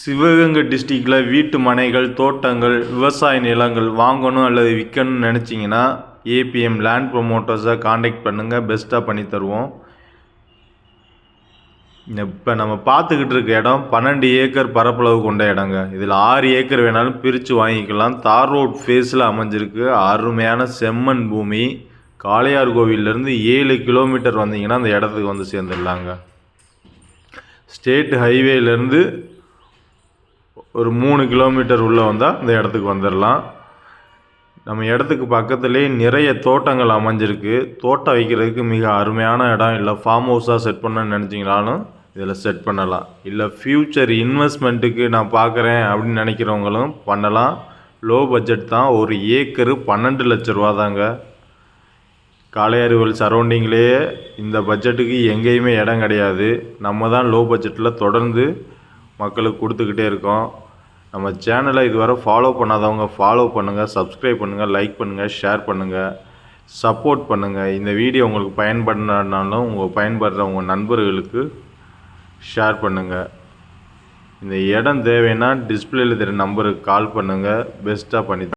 சிவகங்கை டிஸ்ட்ரிக்டில் வீட்டு மனைகள் தோட்டங்கள் விவசாய நிலங்கள் வாங்கணும் அல்லது விற்கணும்னு நினச்சிங்கன்னா ஏபிஎம் லேண்ட் ப்ரொமோட்டர்ஸை காண்டாக்ட் பண்ணுங்கள் பெஸ்ட்டாக பண்ணி தருவோம். இப்போ நம்ம பார்த்துக்கிட்டு இருக்க இடம் பன்னெண்டு ஏக்கர் பரப்பளவு கொண்ட இடங்க. இதில் ஆறு ஏக்கர் வேணாலும் பிரித்து வாங்கிக்கலாம். தார் ரோட் ஃபேஸில் அமைஞ்சிருக்கு. அருமையான செம்மண் பூமி. காளையார் கோவிலேருந்து ஏழு கிலோமீட்டர் வந்தீங்கன்னா அந்த இடத்துக்கு வந்து சேர்ந்துடலாங்க. ஸ்டேட் ஹைவேலேருந்து ஒரு மூணு கிலோமீட்டர் உள்ளே வந்தால் இந்த இடத்துக்கு வந்துடலாம் நம்ம இடத்துக்கு பக்கத்துலேயே நிறைய தோட்டங்கள் அமைஞ்சிருக்கு. தோட்டம் வைக்கிறதுக்கு மிக அருமையான இடம். இல்லை ஃபார்ம் ஹவுஸாக செட் பண்ணணும்னு நினச்சிங்கனாலும் இதில் செட் பண்ணலாம். இல்லை ஃப்யூச்சர் இன்வெஸ்ட்மெண்ட்டுக்கு நான் பார்க்குறேன் அப்படின்னு நினைக்கிறவங்களும் பண்ணலாம். லோ பட்ஜெட் தான். ஒரு ஏக்கரு பன்னெண்டு லட்ச ரூபா தாங்க. காளையாறுவல் சரௌண்டிங்லேயே இந்த பட்ஜெட்டுக்கு எங்கேயுமே இடம் கிடையாது. நம்ம தான் லோ பட்ஜெட்டில் தொடர்ந்து மக்களுக்கு கொடுத்துக்கிட்டே இருக்கோம். நம்ம சேனலை இதுவரை ஃபாலோ பண்ணாதவங்க ஃபாலோ பண்ணுங்கள் சப்ஸ்கிரைப் பண்ணுங்கள் லைக் பண்ணுங்கள் ஷேர் பண்ணுங்கள் சப்போர்ட் பண்ணுங்கள் இந்த வீடியோ உங்களுக்கு பயன்படுனாலும் உங்கள் பயன்படுற உங்கள் நண்பர்களுக்கு ஷேர் பண்ணுங்கள் இந்த இடம் தேவைன்னா டிஸ்பிளேயில் தெரிய நம்பருக்கு கால் பண்ணுங்கள் பெஸ்ட்டாக பண்ணி